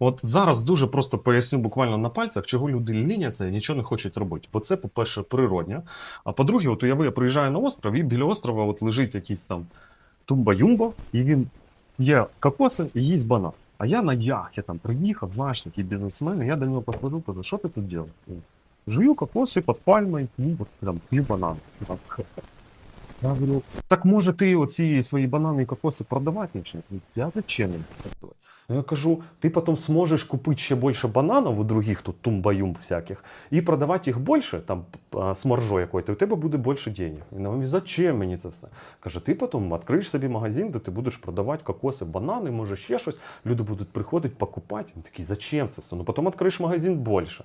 От зараз дуже просто поясню буквально на пальцях, чого люди ліняться і нічого не хочуть робити. Бо це, по-перше, природня. А по-друге, от уяви, я приїжджаю на остров, і біля острова от лежить якийсь там тумба-юмба, і він є кокоси і їсть банан. А я на яхті там приїхав, знаєш, такий бізнесмен, і я до нього підходив, кажу, що ти тут робиш? Жую кокоси під пальмою, ну, от, там, п'ю банан. Так може ти оці свої банани і кокоси продавати Я зачем? Ну, Я кажу, ти потім зможеш купити ще більше бананів у других тут тумбаюм всяких і продавати їх більше, там с маржою якою, і у тебе буде більше денег. Він говорить, зачем мені це все? Каже, ти потім відкриєш собі магазин, де ти будеш продавати кокоси, банани, може ще щось. Люди будуть приходити, покупати. Він такий, зачем це все? Ну потім відкриєш магазин більше.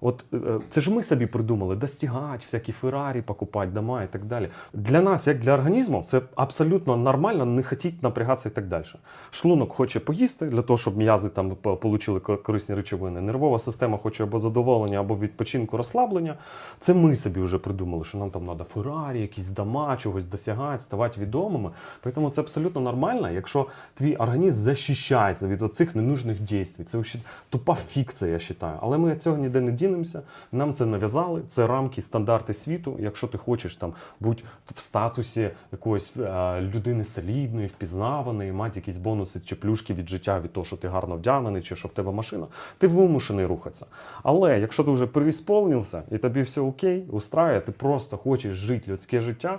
От е, це ж ми собі придумали достигати, всякі Феррарі, покупати дома і так далі. Для нас, як для організму, це абсолютно нормально не хотіти напрягатися і так далі. Шлунок хоче поїсти для того, щоб м'язи там получили корисні речовини. Нервова система хоче або задоволення, або відпочинку, розслаблення. Це ми собі вже придумали, що нам там треба Феррарі, якісь дома, чогось досягати, ставати відомими. Тому це абсолютно нормально, якщо твій організм захищається від оцих ненужних дій. Це тупа фікція, я вважаю. Але ми цього ніде не дінемося. Нам це нав'язали. Це рамки, стандарти світу. Якщо ти хочеш там бути в статусі якоїсь е, людини солідної, впізнаваної, мати якісь бонуси чи плюшки від життя від того, що ти гарно вдягнений, чи що в тебе машина, ти вимушений рухатися. Але якщо ти вже переісполнився і тобі все окей, устраює, ти просто хочеш жити людське життя.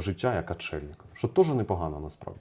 життя як отшельник, що теж непогано насправді.